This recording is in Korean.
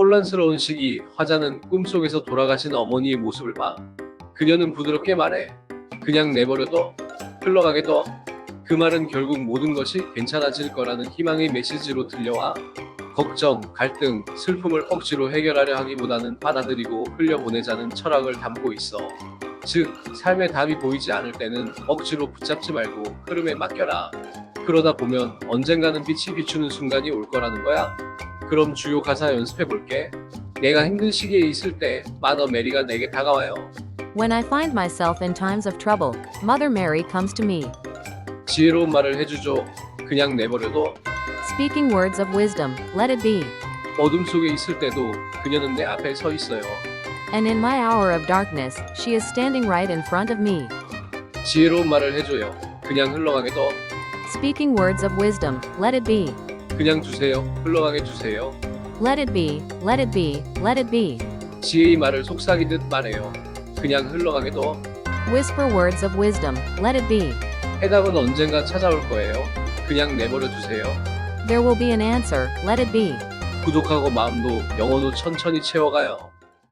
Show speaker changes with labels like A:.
A: 혼란스러운 시기, 화자는 꿈속에서 돌아가신 어머니의 모습을 봐. 그녀는 부드럽게 말해. 그냥 내버려둬. 흘러가게 둬. 그 말은 결국 모든 것이 괜찮아질 거라는 희망의 메시지로 들려와. 걱정, 갈등, 슬픔을 억지로 해결하려 하기보다는 받아들이고 흘려보내자는 철학을 담고 있어. 즉, 삶의 답이 보이지 않을 때는 억지로 붙잡지 말고 흐름에 맡겨라. 그러다 보면 언젠가는 빛이 비추는 순간이 올 거라는 거야. 그럼 주요 가사 연습해 볼게. 내가 힘든 시기에 있을 때 마더 메리가 내게 다가와요.
B: When I find myself in times of trouble, Mother Mary comes to me,
A: 지혜로운 말을 해주죠. 그냥 내버려둬.
B: speaking words of wisdom, let it be.
A: 어둠 속에 있을 때도 그녀는 내 앞에 서 있어요.
B: And in my hour of darkness, she is standing right in front of me,
A: 지혜로운 말을 해줘요. 그냥 흘러가게 둬.
B: speaking words of wisdom, let it be.
A: 그냥 두세요. 흘러가게 두세요.
B: Let it be, let it be, let it be.
A: 지혜의 말을 속삭이듯 말해요. 그냥 흘러가게 둬.
B: Whisper words of wisdom, let it be.
A: 해답은 언젠가 찾아올 거예요. 그냥 내버려 두세요.
B: There will be an answer, let it be.
A: 부족하고 마음도 영혼도 천천히 채워가요.